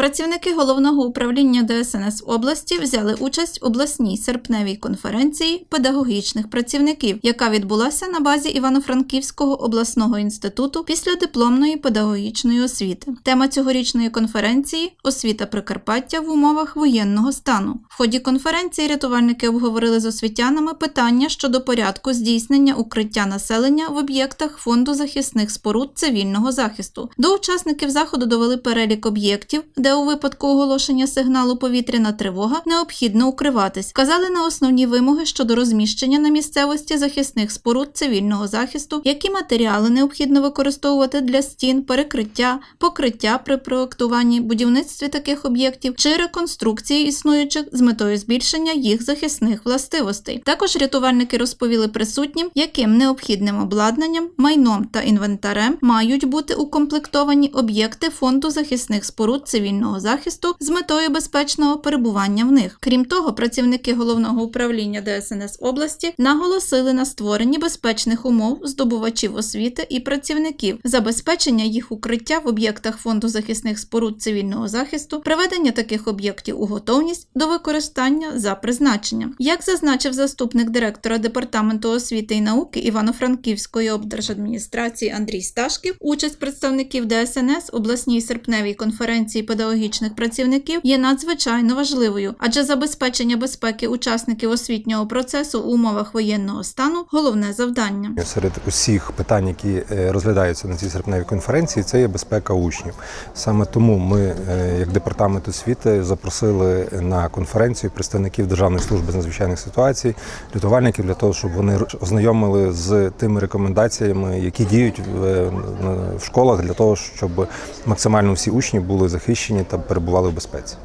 Працівники головного управління ДСНС області взяли участь у обласній серпневій конференції педагогічних працівників, яка відбулася на базі Івано-Франківського обласного інституту після дипломної педагогічної освіти. Тема цьогорічної конференції освіта Прикарпаття в умовах воєнного стану. В ході конференції рятувальники обговорили з освітянами питання щодо порядку здійснення укриття населення в об'єктах фонду захисних споруд цивільного захисту. До учасників заходу довели перелік об'єктів, де у випадку оголошення сигналу повітряна тривога необхідно укриватись. Вказали на основні вимоги щодо розміщення на місцевості захисних споруд цивільного захисту, які матеріали необхідно використовувати для стін, перекриття, покриття при проектуванні, будівництві таких об'єктів чи реконструкції існуючих з метою збільшення їх захисних властивостей. Також рятувальники розповіли присутнім, яким необхідним обладнанням, майном та інвентарем мають бути укомплектовані об'єкти фонду захисних споруд цивільного захисту з метою безпечного перебування в них. Крім того, працівники головного управління ДСНС області наголосили на створенні безпечних умов здобувачів освіти і працівників, забезпечення їх укриття в об'єктах фонду захисних споруд цивільного захисту, приведення таких об'єктів у готовність до використання за призначенням. Як зазначив заступник директора департаменту освіти і науки Івано-Франківської облдержадміністрації Андрій Сташків, участь представників ДСНС обласній серпневій конференції педагогічних працівників є надзвичайно важливою, адже забезпечення безпеки учасників освітнього процесу у умовах воєнного стану головне завдання. Серед усіх питань, які е, розглядаються на цій серпневій конференції, це є безпека учнів. Саме тому ми, е, як департамент освіти, запросили на конференцію представників Державної служби з надзвичайних ситуацій, рятувальників для того, щоб вони ознайомили з тими рекомендаціями, які діють в, в школах, для того, щоб максимально всі учні були захищені та перебували в безпеці.